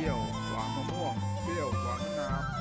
เ黄รี้ยว瓜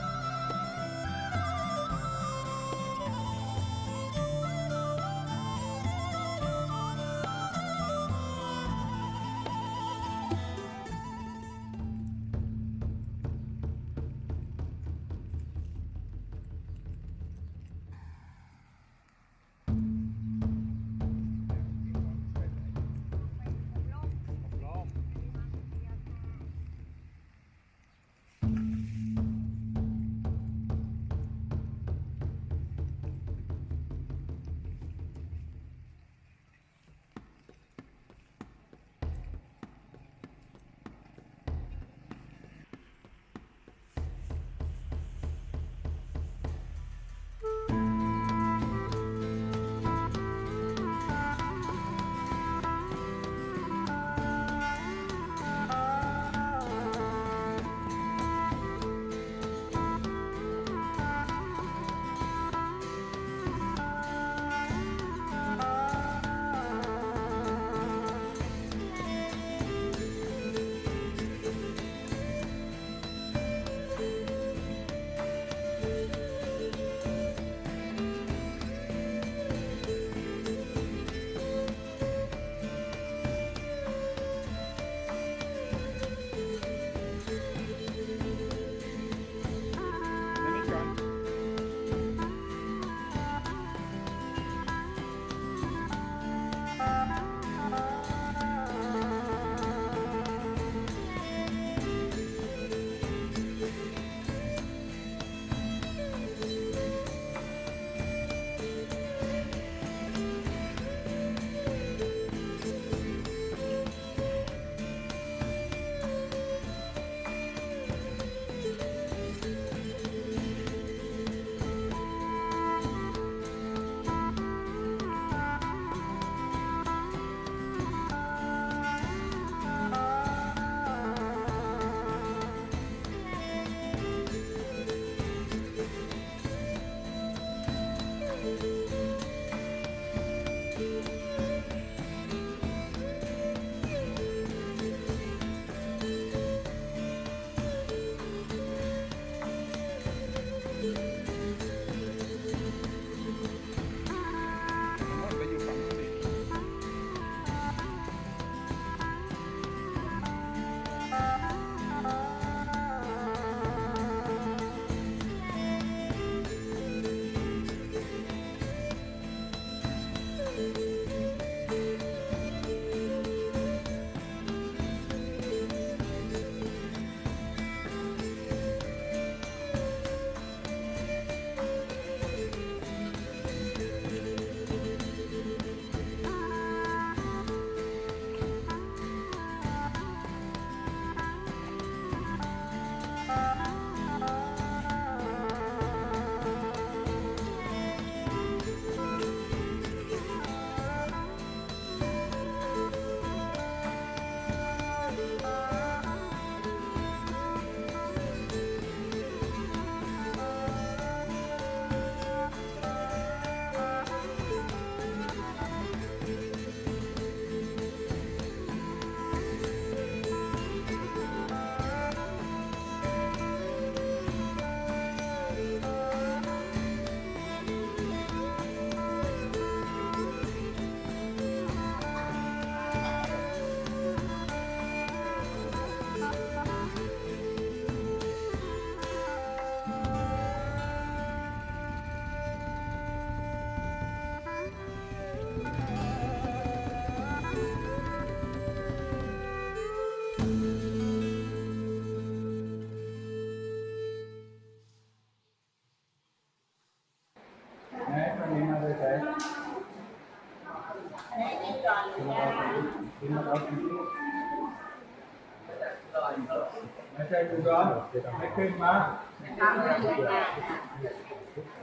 ดูร้อนไม่ขึ้นมา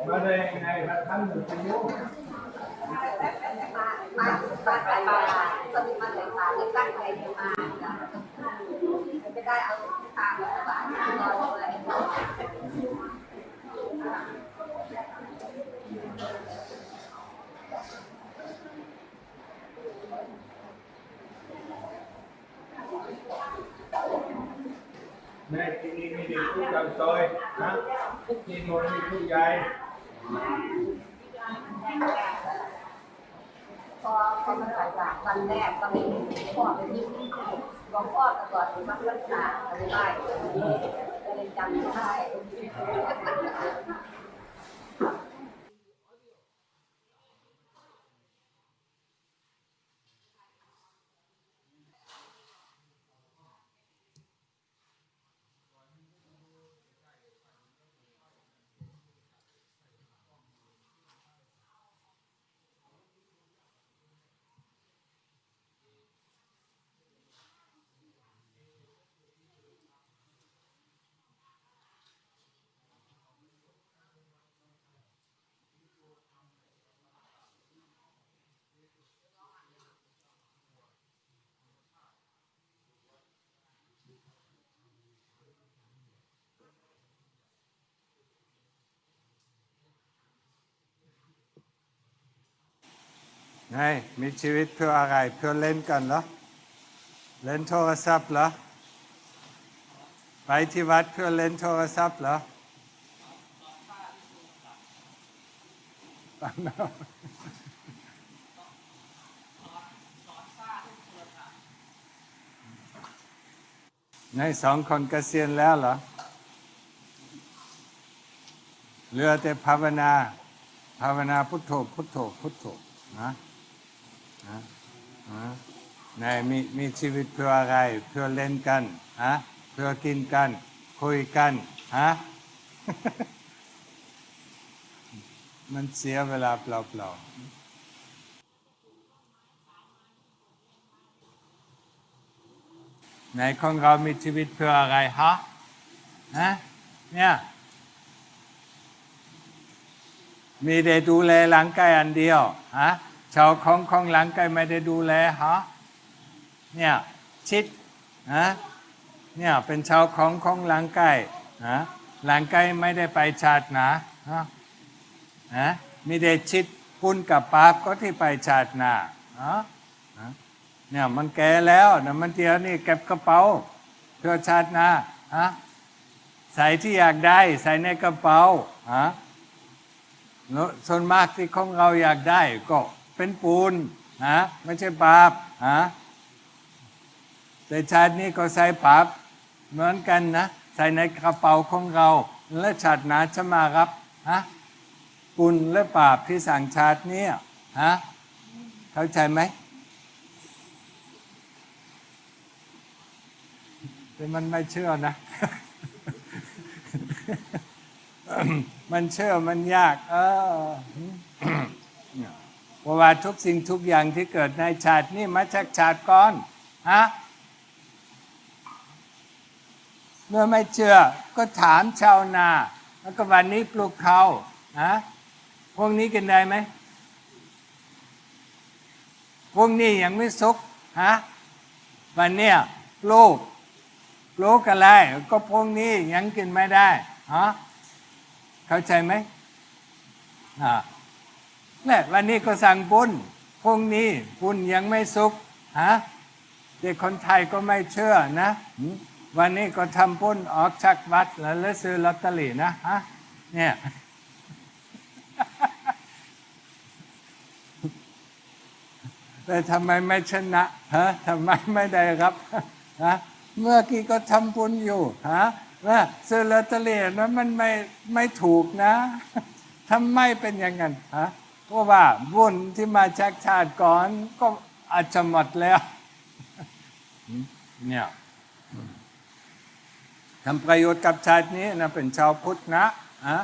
มาได้ยังไงมาทำหนึ่งอายุมาบ้านไปมาตอนนี้มาแต่งมาแล้วตั้งใจมาจะไม่ได้เอาทางมาบ้านรอเลย แม่ที่นี่ มีผู้จำซอยนะที่โน่นมีผู้ใหญ่พอพอมาใส่บาตรวันแรกก็ไม่พ่อไปยิ้มหลวงพ่อต่ก่อนมารักษาอะไรได้ก็เลยจำได้ ไงมีชีวิตเพื่ออะไรเพื่อเล่นกันเหรอ เล่นโทรศัพท์เหรอ ไปที่วัดเพื่อเล่นโทรศัพท์เหรอปังนในสองคนเกษียณแล้วเหรอเหลือแต่ภาวนา ภาวนาพุทโธพุทโธพุทโธนะ นะนะในมีมีชีวิตเพื่ออะไรเพื่อเล่นกันฮะเพื่อกินกัน คุยกันฮะมันเสียเวลาเปล่าๆในของเรามีชีวิตเพื่ออะไรฮะฮะเนี่ย มีได้ดูแลหลังกายอันเดียว ฮะ ชาวของของหลังกายไม่ได้ดูแลฮะเนี่ยชิดฮะเนี่ยเป็นชาวของของหลังไกายฮะหลังไกายไม่ได้ไปชาตินะฮะฮะมีได้ชิดปุ้นกับปาบก็ที่ไปชาตินาฮะเนี่ยมันแก่แล้วนะมันเดียวนี่เก็บกระเป๋าเพื่อชาตินาฮะใส่ที่อยากได้ใส่ในกระเป๋าฮะส่วนมากที่ของเราอยากได้ก็ เป็นปูนนะไม่ใช่ปาบฮะแต่ชาตินี้ก็ใส่ปาบเหมือนกันนะ ใส่ในกระเป๋าของเรา และชาติหนาจะมารับฮะปุนและปาบที่สั่งชาตินี้ฮะเข้าใจไหมแต่มันไม่เชื่อนะ มันเชื่อมันยาก เออ เพราะว่าทุกสิ่งทุกอย่างที่เกิดในชาตินี้มาจากชาติก่อนฮะเมื่อไม่เชื่อก็ถามชาวนา แล้วก็วันนี้ปลูกเขาฮะพวกนี้กินได้ไหมพวกนี้ยังไม่สุกฮะวันเนี้ยปลูกปลูกอะไรก็พวกนี้ยังกินไม่ได้ฮะเข้าใจไหมอ่า นี่ยวันนี้ก็สั่งบุญพรุ่งนี้บุญยังไม่สุกฮะเด็กคนไทยก็ไม่เชื่อนะวันนี้ก็ทำบุญออกจากวัดแล้วแล้วซื้อลอตเตอรี่นะฮะเนี่ยแต่ทำไมไม่ชนะฮะทำไมไม่ได้ครับฮะเมื่อกี้ก็ทำบุญอยู่ฮะว่าซื้อลอตเตอรี่นั้นมันไม่ไม่ถูกนะทำไมเป็นอย่างนั้นฮะ เพราะว่าบุญที่มาจากชาติก่อนก็อาจจะหมดแล้ว เนี่ยทำประโยชน์กับชาตินี้นะเป็นชาวพุทธนะฮะ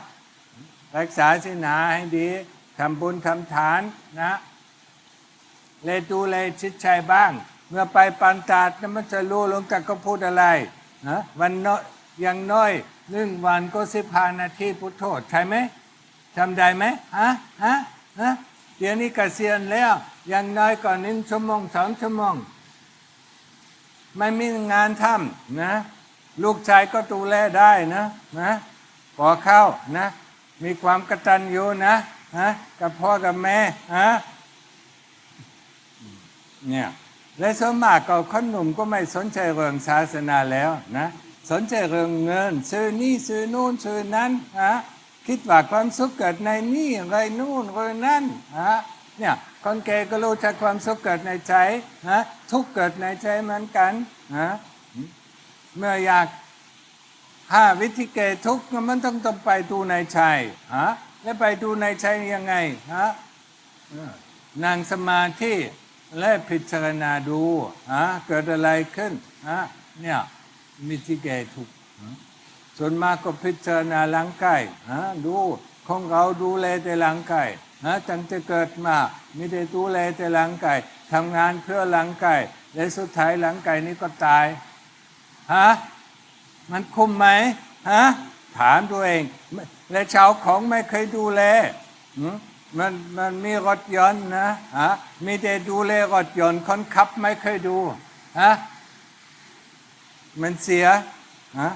รักษาศีลหาให้ดีทำบุญทำทานนะเลยดูแลจิตใจบ้าง เมื่อไปปันตาดนั้นมันจะรู้หลวงตาก็พูดอะไรนะวันน้อยอย่างน้อยหนึ่งวันก็สิบห้านาทีพุทโธใช่ไหมจำได้ไหมฮะฮะ ฮะเดี๋ยวนี้เกษียณแล้วอย่างน้อยก่อนหนึ่งชั่วโมงสองชั่วโมงไม่มีงานทำนะ ลูกชายก็ดูแลได้นะนะขอเข้านะ มีความกตัญญูนะนะกับพ่อกับแม่ฮะเนี่ยและส่วนมากก็คนหนุ่มก็ไม่สนใจเรื่องศาสนาแล้วนะ สนใจเรื่องเงิน ซื้อนี่ซื้อนู่นซื้อนั้นนะ คิดว่าความสุขเกิดในนี่ไรนู่นไรนั่นนะเนี่ยคนแก่ก็รู้จักความสุขเกิดในใจนะทุกเกิดในใจเหมือนกันนะเมื่ออยากหาวิธีแก้ทุกข์มันต้องต้องไปดูในใจฮะแล้วไปดูในใจยังไงฮะนั่งสมาธิและพิจารณาดูฮะเกิดอะไรขึ้นฮะเนี่ยวิธีแก้ทุกข์ฮะ ส่วนมากก็พิจารณาร่างไกายฮะดูของเราดูแลแต่ร่างไกายฮะตั้งแต่เกิดมาไม่ได้ดูแลแต่ร่างไกายทำงานเพื่อร่างไกายและสุดท้ายร่างไกายนี้ก็ตายฮะมันคุ้มไหมฮะถามตัวเอง และชาวของไม่เคยดูแลมันมันมีรถยนต์นะฮะมีแต่ดูแลรถยนต์คนขับไม่เคยดูฮะมันเสียฮะ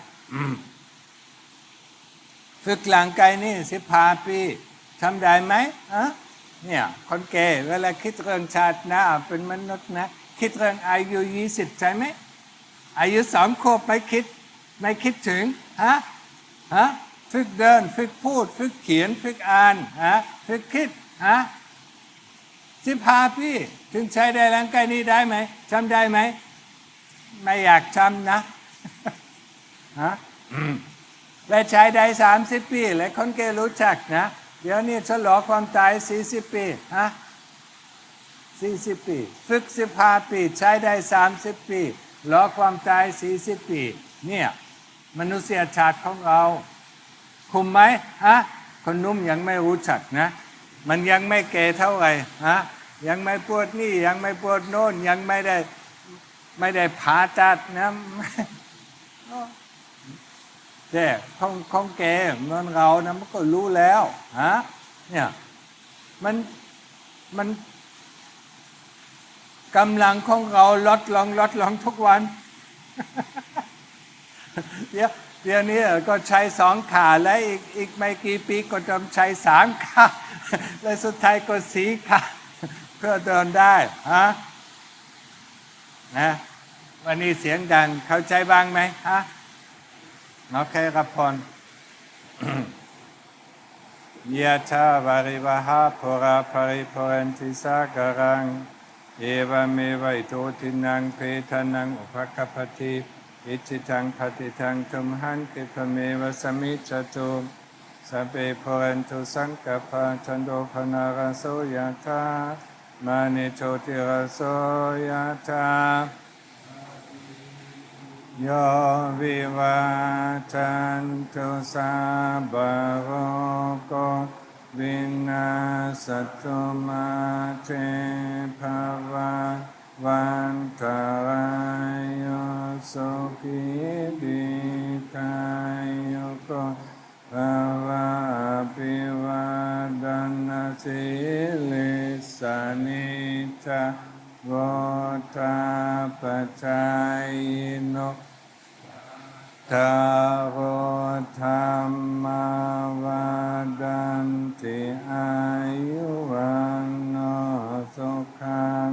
ฝึกหลังกายนี่สิบห้าปีทำได้ไหมฮะเนี่ยคนแก่เวลาคิดเรื่องชาติหน้าเป็นมนุษย์นะ คิดเรื่องอายุยี่สิบใช่ไหมอายุสองขวบไม่คิดไม่คิดถึงฮะฮะฝึกเดินฝึกพูดฝึกเขียนฝึกอ่านฮะฝึกคิดฮะสิบห้าปีถึงใช้ได้ร่างกายนี้ได้ไหมจำได้ไหมไม่อยากจำนะฮะ และใช้ได้สามสิบปี และคนแกรู้จักนะ เดี๋ยวนี้ฉลองความตายสี่สิบปีฮะสี่สิบปีฝึกสิบห้าปีใช้ได้สามสิบปีรอความตายสี่สิบปี เนี่ยมนุษยชาติของเรา คุมไหมฮะคนนุ่มยังไม่รู้จักนะ มันยังไม่แก่เท่าไหร่ฮะยังไม่ปวดนี่ยังไม่ปวดโน่นยังไม่ได้ไม่ได้ผ่าตัดนะ แต่ของของแกมือนเรานะมันก็รู้แล้วฮะเนี่ยมันมันกำลังของเราลดลงลดลงทุกวันเดี๋ยวเดี๋ยวนี้ก็ใช้สองขาและอีกอีกไม่กี่ปีก็จะใช้สามขาและสุดท้ายก็สีขาเพื่อเดินได้ฮะนะวันนี้เสียงดังเข้าใจบ้างไหมฮะ โอเคครับพรยะถาวาริวหาภราภริภเรนติสากรัง เอวเมวัยโตทินังเพทานังอุปกปปติอิจิตังปฏิทังทุมหังคิปะเมวะสมิจตุสัพเพโพเรนตุสังกปะจันโดพนาราโสยะธามานิโชติราโสยะธา โยวิวาจันตุสัพพะโรโกวินาสตุมาเตภวะวันตรายโยสุขีติกายโยโกภวะอภิวาดนาสิลิสานิจา วตาปจายโนทาโรธรรมวาดันติอายุวันโนสุขัง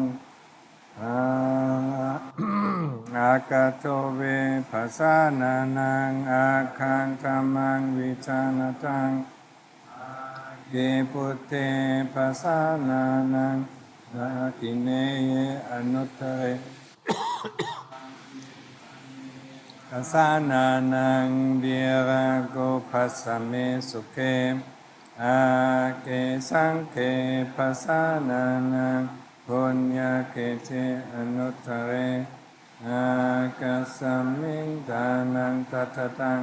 อาอากาโตเวภาษานานังอาคังธรรมังวิจานตังเกปุเตภาษานานัง นากิเนเยอนุตเรกสสานานังเบียระโกภัสเมสุเขอาเกสังเขภัสสานานังปุญญาเกเทอนุตเรอากัสมิงทานังตัทตัง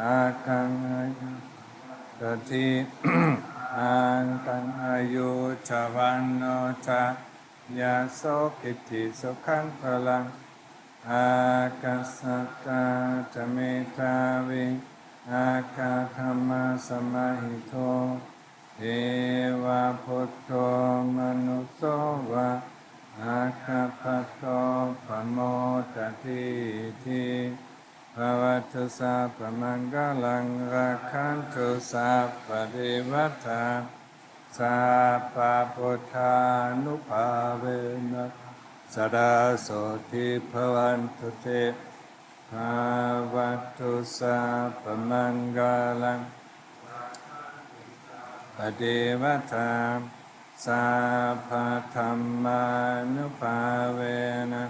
อาคังอายุตติ อาคังอายุชวันโนชะยาโสกิติสุขังพลังอากาสตาจะเมตาวิอากาธรรมสมาหิโตเอวะพุทโธมนุสโสวะอาคาปโตปโมตติทิ ภวตุสัพพมังกลังรักขันตุสัพพเทวตาสัพพพุทธานุภาเวนะสดาโสทิภวันตุเตภวัตุสัพพมังกาลังปฏิวัตาสัพพธรรมานุภาเวนะ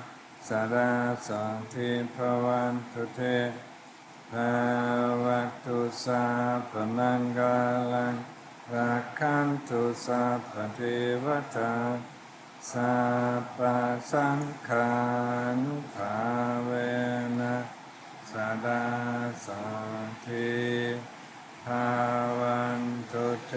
สดาโสทิภวันตุเตภาวัตุสัพมังกาลังรักขันตุสัพพะเทวตาสัพสังฆานุภาเวนะสดาสังทิภาวันตุเต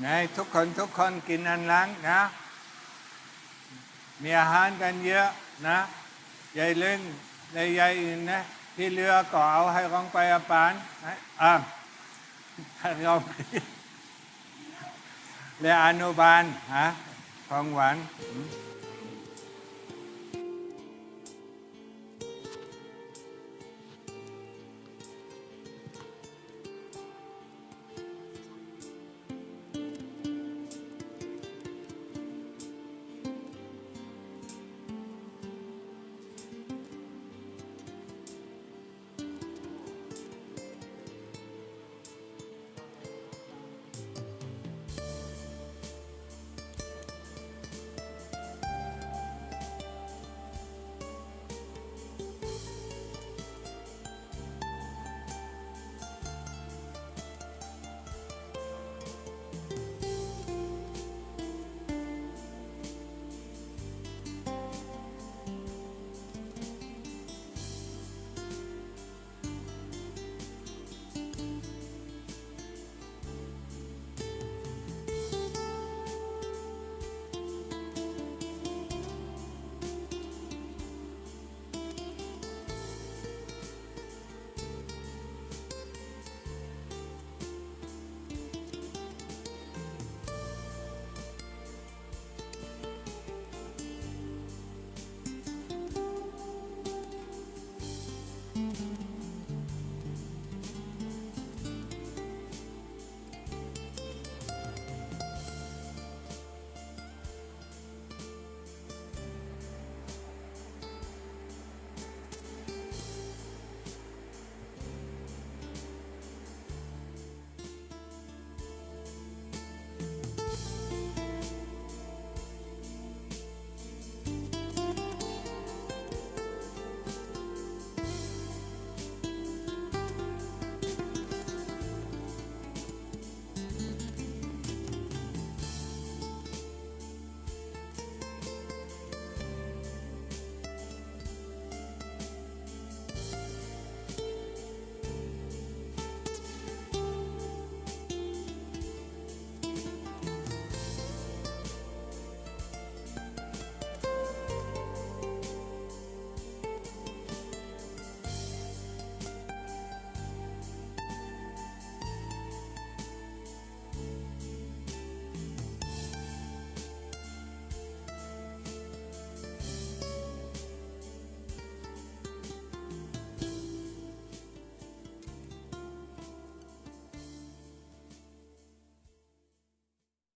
ไงทุกคนทุกคนกินอันล้างนะ มีอาหารกันเยอะนะยายเล่นในยายอื่นนะ ที่เรือก็เอาให้ของไปอาปานอ่าให้รองและอนุบาลฮะของหวานอ